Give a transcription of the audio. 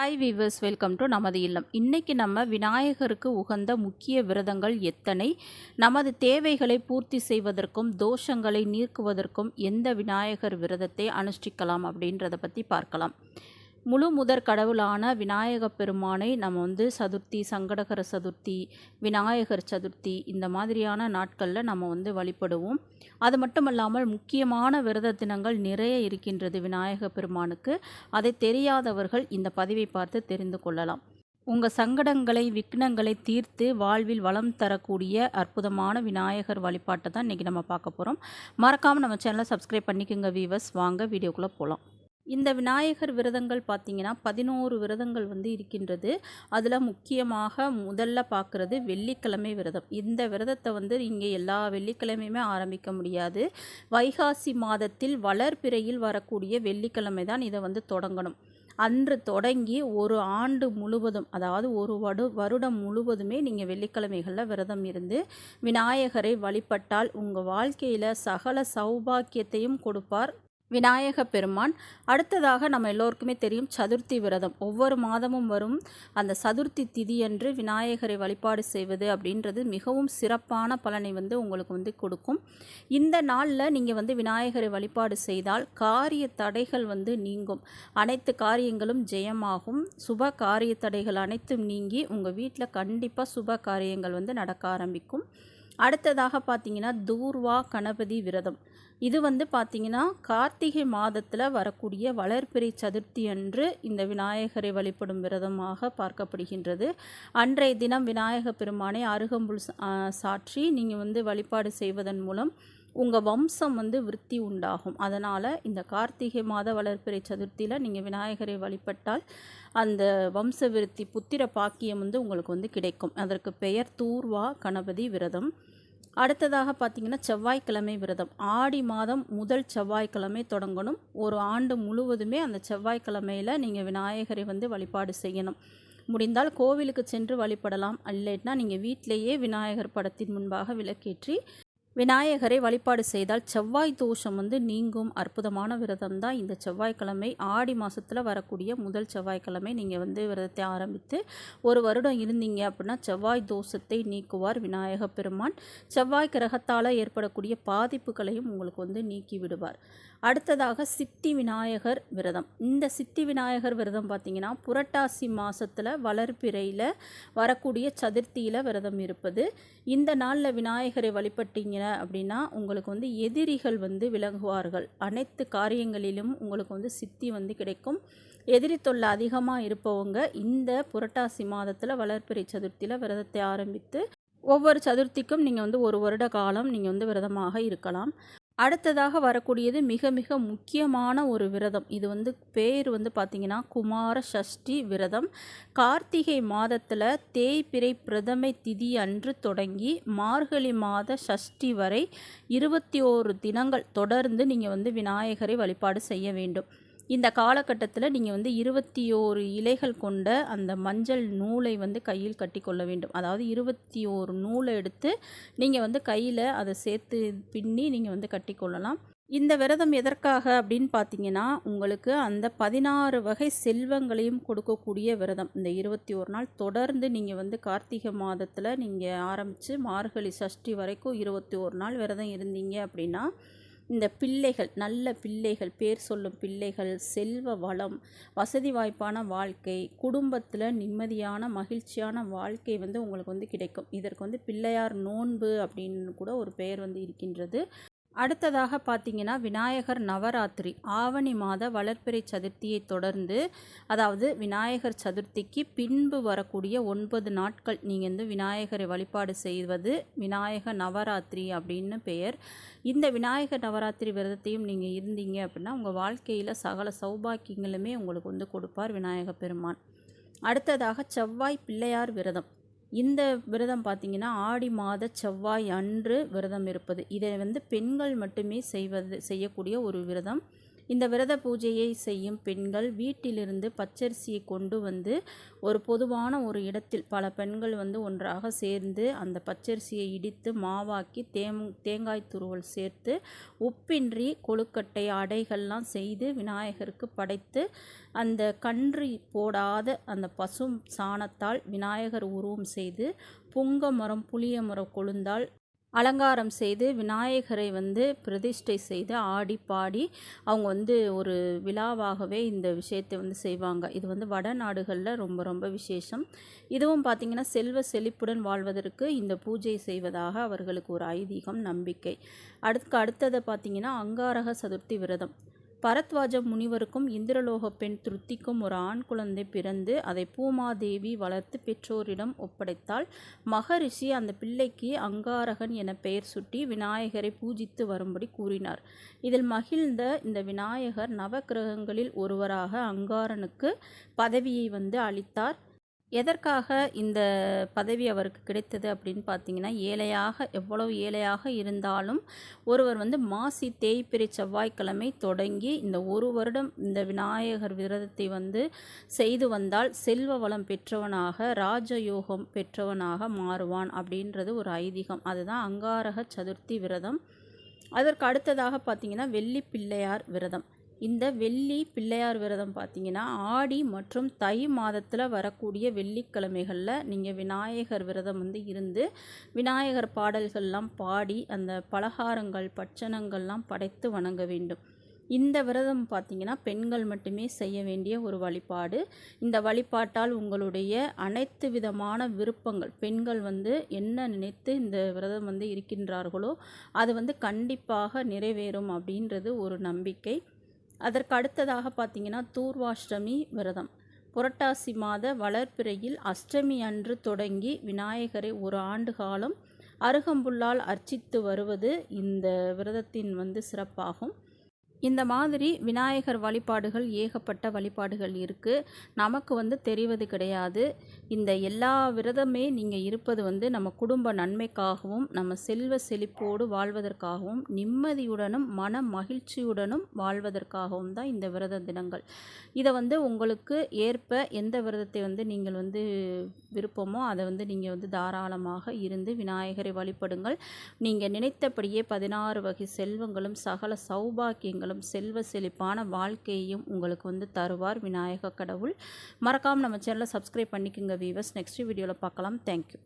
Hi viewers welcome to நமது இல்லம். இன்றைக்கி நம்ம விநாயகருக்கு உகந்த முக்கிய விரதங்கள் எத்தனை? நமது தேவைகளை பூர்த்தி செய்வதற்கும் தோஷங்களை நீக்குவதற்கும் எந்த விநாயகர் விரதத்தை அனுஷ்டிக்கலாம் அப்படின்றத பற்றி பார்க்கலாம். முழு முதற் கடவுளான விநாயக பெருமானை நம்ம வந்து சதுர்த்தி சங்கடகர சதுர்த்தி விநாயகர் சதுர்த்தி இந்த மாதிரியான நாட்களில் நம்ம வந்து வழிபடுவோம். அது மட்டும் இல்லாமல் முக்கியமான விரத தினங்கள் நிறைய இருக்கின்றது விநாயக பெருமானுக்கு. அதை தெரியாதவர்கள் இந்த பதிவை பார்த்து தெரிந்து கொள்ளலாம். உங்கள் சங்கடங்களை விக்னங்களை தீர்த்து வாழ்வில் வளம் தரக்கூடிய அற்புதமான விநாயகர் வழிபாட்டை தான் இன்றைக்கி நம்ம பார்க்க போகிறோம் மறக்காமல் நம்ம சேனலை சப்ஸ்கிரைப் பண்ணிக்கோங்க வீவர்ஸ் வாங்க வீடியோக்குள்ளே போகலாம் இந்த விநாயகர் விரதங்கள் பார்த்திங்கன்னா பதினோரு விரதங்கள் வந்து இருக்கின்றது. அதில் முக்கியமாக முதல்ல பார்க்குறது வெள்ளிக்கிழமை விரதம். இந்த விரதத்தை வந்து இங்கே எல்லா வெள்ளிக்கிழமையுமே ஆரம்பிக்க முடியாது. வைகாசி மாதத்தில் வளர்பிறையில் வரக்கூடிய வெள்ளிக்கிழமை தான் இதை வந்து தொடங்கணும். அன்று தொடங்கி ஒரு ஆண்டு முழுவதும் அதாவது ஒரு வடு வருடம் முழுவதுமே நீங்கள் வெள்ளிக்கிழமைகளில் விரதம் இருந்து விநாயகரை வழிபட்டால் உங்கள் வாழ்க்கையில் சகல சௌபாக்கியத்தையும் கொடுப்பார். விநாயக பெருமான். அடுத்ததாக நம்ம எல்லோருக்குமே தெரியும் சதுர்த்தி விரதம். ஒவ்வொரு மாதமும் வரும் அந்த சதுர்த்தி திதியன்று விநாயகரை வழிபாடு செய்வது அப்படின்றது மிகவும் சிறப்பான பலனை வந்து உங்களுக்கு வந்து கொடுக்கும். இந்த நாளில் நீங்கள் வந்து விநாயகரை வழிபாடு செய்தால் காரிய தடைகள் வந்து நீங்கும். அனைத்து காரியங்களும் ஜெயமாகும். சுப காரிய தடைகள் அனைத்தும் நீங்கி உங்கள் வீட்டில் கண்டிப்பாக சுப காரியங்கள் வந்து நடக்க ஆரம்பிக்கும். அடுத்ததாக பார்த்தீங்கன்னா தூர்வா கணபதி விரதம். இது வந்து பார்த்திங்கன்னா கார்த்திகை மாதத்தில் வரக்கூடிய வளர்பிறை சதுர்த்தி அன்று இந்த விநாயகரை வழிபடும் விரதமாக பார்க்கப்படுகின்றது. அன்றைய தினம் விநாயக பெருமானை அருகம்புல் சாற்றி நீங்கள் வந்து வழிபாடு செய்வதன் மூலம் உங்கள் வம்சம் வந்து விருத்தி உண்டாகும். அதனால் இந்த கார்த்திகை மாத வளர்ப்பிறை சதுர்த்தியில் நீங்கள் விநாயகரை வழிபட்டால் அந்த வம்ச விருத்தி புத்திர பாக்கியம் வந்து உங்களுக்கு வந்து கிடைக்கும். அதற்கு பெயர் தூர்வா கணபதி விரதம். அடுத்ததாக பார்த்தீங்கன்னா செவ்வாய்க்கிழமை விரதம். ஆடி மாதம் முதல் செவ்வாய்க்கிழமை தொடங்கணும். ஒரு ஆண்டு முழுவதுமே அந்த செவ்வாய்க்கிழமையில் நீங்கள் விநாயகரை வந்து வழிபாடு செய்யணும். முடிந்தால் கோவிலுக்கு சென்று வழிபடலாம். இல்லைன்னா நீங்கள் வீட்டிலேயே விநாயகர் படத்தின் முன்பாக விளக்கேற்றி விநாயகரை வழிபாடு செய்தால் செவ்வாய் தோஷம் வந்து நீங்கும். அற்புதமான விரதம் தான் இந்த செவ்வாய்க்கிழமை ஆடி மாதத்தில் வரக்கூடிய முதல் செவ்வாய்க்கிழமை நீங்கள் வந்து விரதத்தை ஆரம்பித்து ஒரு வருடம் இருந்தீங்க அப்படின்னா செவ்வாய் தோஷத்தை நீக்குவார் விநாயக பெருமான். செவ்வாய் கிரகத்தால் ஏற்படக்கூடிய பாதிப்புகளையும் உங்களுக்கு வந்து நீக்கி விடுவார். அடுத்ததாக சித்தி விநாயகர் விரதம். இந்த சித்தி விநாயகர் விரதம் பார்த்திங்கன்னா புரட்டாசி மாதத்தில் வளர்பிறையில் வரக்கூடிய சதுர்த்தியில் விரதம் இருப்பது. இந்த நாளில் விநாயகரை வழிபட்டீங்கன்னா அப்படின்னா உங்களுக்கு வந்து எதிரிகள் வந்து விலகுவார்கள். அனைத்து காரியங்களிலும் உங்களுக்கு வந்து சித்தி வந்து கிடைக்கும். எதிரி தொல்லை அதிகமாக இருப்பவங்க இந்த புரட்டாசி மாதத்தில் வளர்ப்பிறை சதுர்த்தியில் விரதத்தை ஆரம்பித்து ஒவ்வொரு சதுர்த்திக்கும் நீங்கள் வந்து ஒரு வருட காலம் நீங்கள் வந்து விரதமாக இருக்கலாம். அடுத்ததாக வரக்கூடியது மிக மிக முக்கியமான ஒரு விரதம். இது வந்து பேர் வந்து பார்த்திங்கன்னா குமார சஷ்டி விரதம். கார்த்திகை மாதத்தில் தேய்பிரை பிரதமை திதி அன்று தொடங்கி மார்கழி மாத சஷ்டி வரை இருபத்தி ஓரு தினங்கள் தொடர்ந்து நீங்கள் வந்து விநாயகரை வழிபாடு செய்ய வேண்டும். இந்த காலகட்டத்தில் நீங்கள் வந்து இருபத்தி ஓரு இலைகள் கொண்ட அந்த மஞ்சள் நூலை வந்து கையில் கட்டி கொள்ள வேண்டும். அதாவது இருபத்தி ஓரு நூலை எடுத்து நீங்கள் வந்து கையில் அதை சேர்த்து பின்னி நீங்கள் வந்து கட்டி கொள்ளலாம் இந்த விரதம் எதற்காக அப்படின்னு பார்த்தீங்கன்னா உங்களுக்கு அந்த பதினாறு வகை செல்வங்களையும் கொடுக்கக்கூடிய விரதம். இந்த இருபத்தி ஒரு நாள் தொடர்ந்து நீங்கள் வந்து கார்த்திகை மாதத்தில் நீங்கள் ஆரம்பித்து மார்கழி சஷ்டி வரைக்கும் இருபத்தி ஒரு நாள் விரதம் இருந்தீங்க அப்படின்னா இந்த பிள்ளைகள் நல்ல பிள்ளைகள் பேர் சொல்லும் பிள்ளைகள் செல்வ வளம் வசதி வாய்ப்பான வாழ்க்கை குடும்பத்தில் நிம்மதியான மகிழ்ச்சியான வாழ்க்கை வந்து உங்களுக்கு வந்து கிடைக்கும். இதற்கு வந்து பிள்ளையார் நோன்பு அப்படின்னு கூட ஒரு பெயர் வந்து இருக்கின்றது. அடுத்ததாக பார்த்தீங்கன்னா விநாயகர் நவராத்திரி ஆவணி மாத வளர்ப்பிறை சதுர்த்தியை தொடர்ந்து அதாவது விநாயகர் சதுர்த்திக்கு பின்பு வரக்கூடிய ஒன்பது நாட்கள் நீங்கள் வந்து விநாயகரை வழிபாடு செய்வது விநாயகர் நவராத்திரி அப்படின்னு பெயர். இந்த விநாயகர் நவராத்திரி விரதத்தையும் நீங்கள் இருந்தீங்க அப்படின்னா உங்கள் வாழ்க்கையில் சகல சௌபாக்கியங்களுமே உங்களுக்கு வந்து கொடுப்பார் விநாயக பெருமான். அடுத்ததாக செவ்வாய் பிள்ளையார் விரதம். இந்த விரதம் பார்த்திங்கன்னா ஆடி மாத செவ்வாய் அன்று விரதம் இருப்பது. இதை வந்து பெண்கள் மட்டுமே செய்வது செய்யக்கூடிய ஒரு விரதம். இந்த விரத பூஜையை செய்யும் பெண்கள் வீட்டிலிருந்து பச்சரிசியை கொண்டு வந்து ஒரு பொதுவான ஒரு இடத்தில் பல பெண்கள் வந்து ஒன்றாக சேர்ந்து அந்த பச்சரிசியை இடித்து மாவாக்கி தேம் தேங்காய் துருவல் சேர்த்து உப்பின்றி கொழுக்கட்டை அடைகள்லாம் செய்து விநாயகருக்கு படைத்து அந்த கன்று போடாத அந்த பசும் சாணத்தால் விநாயகர் உருவம் செய்து புங்க மரம் புளிய மரம் கொழுந்தால் அலங்காரம் செய்து விநாயகரை வந்து பிரதிஷ்டை செய்து ஆடி பாடி அவங்க வந்து ஒரு விழாவாகவே இந்த விஷயத்தை வந்து செய்வாங்க. இது வந்து வடநாடுகளில் ரொம்ப ரொம்ப விசேஷம். இதுவும் பார்த்திங்கன்னா செல்வ செழிப்புடன் வாழ்வதற்கு இந்த பூஜை செய்வதாக அவர்களுக்கு ஒரு ஐதீகம் நம்பிக்கை. அடுத்து அடுத்ததை பார்த்திங்கன்னா அங்காரக சதுர்த்தி விரதம். பரத்வாஜ முனிவருக்கும் இந்திரலோக பெண் திருப்திக்கும் ஒரு ஆண் குழந்தை பிறந்து அதை பூமாதேவி வளர்த்து பெற்றோரிடம் ஒப்படைத்தால் மகரிஷி அந்த பிள்ளைக்கு அங்காரகன் என பெயர் சுட்டி விநாயகரை பூஜித்து வரும்படி கூறினார். இதில் மகிழ்ந்த இந்த விநாயகர் நவக்கிரகங்களில் ஒருவராக அங்காரனுக்கு பதவியை வந்து அளித்தார். எதற்காக இந்த பதவி அவருக்கு கிடைத்தது அப்படின்னு பார்த்தீங்கன்னா ஏழையாக எவ்வளவு ஏழையாக இருந்தாலும் ஒருவர் வந்து மாசி தேய்பிறை செவ்வாய்க்கிழமை தொடங்கி இந்த ஒரு வருடம் இந்த விநாயகர் விரதத்தை வந்து செய்து வந்தால் செல்வ வளம் பெற்றவனாக ராஜயோகம் பெற்றவனாக மாறுவான் அப்படின்றது ஒரு ஐதீகம். அதுதான் அங்காரக சதுர்த்தி விரதம். அதற்கு அடுத்ததாக பார்த்தீங்கன்னா வெள்ளி பிள்ளையார் விரதம். இந்த வெள்ளி பிள்ளையார் விரதம் பார்த்தீங்கன்னா ஆடி மற்றும் தை மாதத்தில் வரக்கூடிய வெள்ளிக்கிழமைகளில் நீங்கள் விநாயகர் விரதம் வந்து இருந்து விநாயகர் பாடல்கள்லாம் பாடி அந்த பலகாரங்கள் பட்சணங்கள்லாம் படைத்து வணங்க வேண்டும். இந்த விரதம் பார்த்திங்கன்னா பெண்கள் மட்டுமே செய்ய வேண்டிய ஒரு வழிபாடு. இந்த வழிபாட்டால் உங்களுடைய அனைத்து விதமான விருப்பங்கள் பெண்கள் வந்து என்ன நினைத்து இந்த விரதம் வந்து இருக்கின்றார்களோ அது வந்து கண்டிப்பாக நிறைவேறும் அப்படின்றது ஒரு நம்பிக்கை. அதற்கு அடுத்ததாக பார்த்தீங்கன்னா தூர்வாஷ்டமி விரதம். புரட்டாசி மாத வளர்ப்பிறையில் அஷ்டமி அன்று தொடங்கி விநாயகரை ஒரு ஆண்டு காலம் அருகம்புல்லால் அர்ச்சித்து வருவது இந்த விரதத்தின் வந்து சிறப்பாகும். இந்த மாதிரி விநாயகர் வழிபாடுகள் ஏகப்பட்ட வழிபாடுகள் இருக்குது நமக்கு வந்து தெரிவது கிடையாது. இந்த எல்லா விரதமே நீங்கள் இருப்பது வந்து நம்ம குடும்ப நன்மைக்காகவும் நம்ம செல்வ செழிப்போடு வாழ்வதற்காகவும் நிம்மதியுடனும் மன மகிழ்ச்சியுடனும் வாழ்வதற்காகவும் தான் இந்த விரத தினங்கள். இதை வந்து உங்களுக்கு ஏற்ப எந்த விரதத்தை வந்து நீங்கள் வந்து விருப்பமோ அதை வந்து நீங்கள் வந்து தாராளமாக இருந்து விநாயகரை வழிபடுங்கள். நீங்கள் நினைத்தபடியே பதினாறு வகை செல்வங்களும் சகல சௌபாக்கியங்களும் செல்வ செழிப்பான வாழ்க்கையையும் உங்களுக்கு வந்து தருவார் விநாயக கடவுள். மறக்காமல் நம்ம சேனலை சப்ஸ்கிரைப் பண்ணிக்கோங்க வீவர்ஸ் நெக்ஸ்ட் வீடியோவில் பார்க்கலாம். தேங்க்யூ